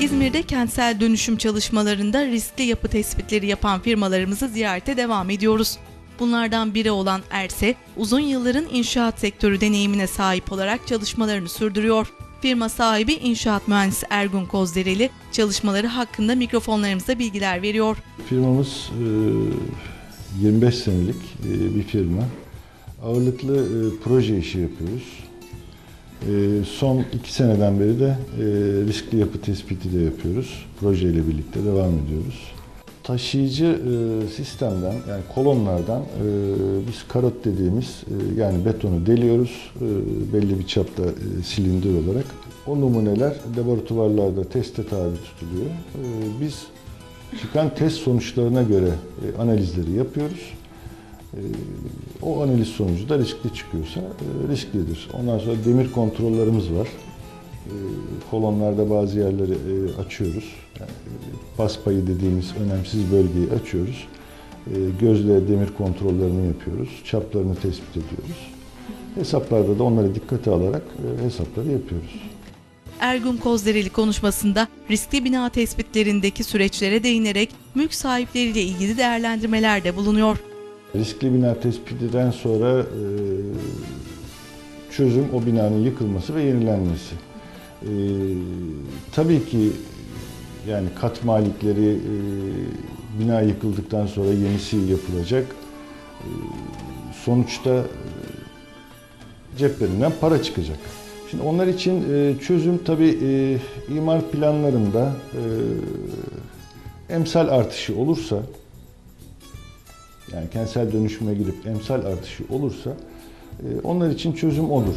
İzmir'de kentsel dönüşüm çalışmalarında riskli yapı tespitleri yapan firmalarımızı ziyarete devam ediyoruz. Bunlardan biri olan Erse, uzun yılların inşaat sektörü deneyimine sahip olarak çalışmalarını sürdürüyor. Firma sahibi inşaat mühendisi Ergun Kozdereli çalışmaları hakkında mikrofonlarımıza bilgiler veriyor. Firmamız e, 25 senelik e, bir firma. Ağırlıklı e, proje işi yapıyoruz. E, Son iki seneden beri de e, riskli yapı tespiti de yapıyoruz. Projeyle birlikte devam ediyoruz. Taşıyıcı e, sistemden yani kolonlardan e, biz karot dediğimiz yani betonu deliyoruz belli bir çapta silindir olarak. O numuneler laboratuvarlarda teste tabi tutuluyor. Biz çıkan test sonuçlarına göre analizleri yapıyoruz. E, o analiz sonucu da riskli çıkıyorsa e, risklidir. Ondan sonra demir kontrollerimiz var. E, kolonlarda bazı yerleri e, açıyoruz. Yani, e, paspayı dediğimiz önemsiz bölgeyi açıyoruz. E, gözle demir kontrollerini yapıyoruz. Çaplarını tespit ediyoruz. Hesaplarda da onları dikkate alarak hesapları yapıyoruz. Ergun Kozdereli konuşmasında riskli bina tespitlerindeki süreçlere değinerek mülk sahipleriyle ilgili değerlendirmelerde bulunuyor. Riskli bina tespitinden sonra e, çözüm o binanın yıkılması ve yenilenmesi. E, tabii ki yani kat malikleri e, bina yıkıldıktan sonra yenisi yapılacak. Sonuçta ceplerinden para çıkacak. Şimdi onlar için çözüm tabii imar planlarında emsal artışı olursa yani kentsel dönüşüme girip emsal artışı olursa e, onlar için çözüm odur.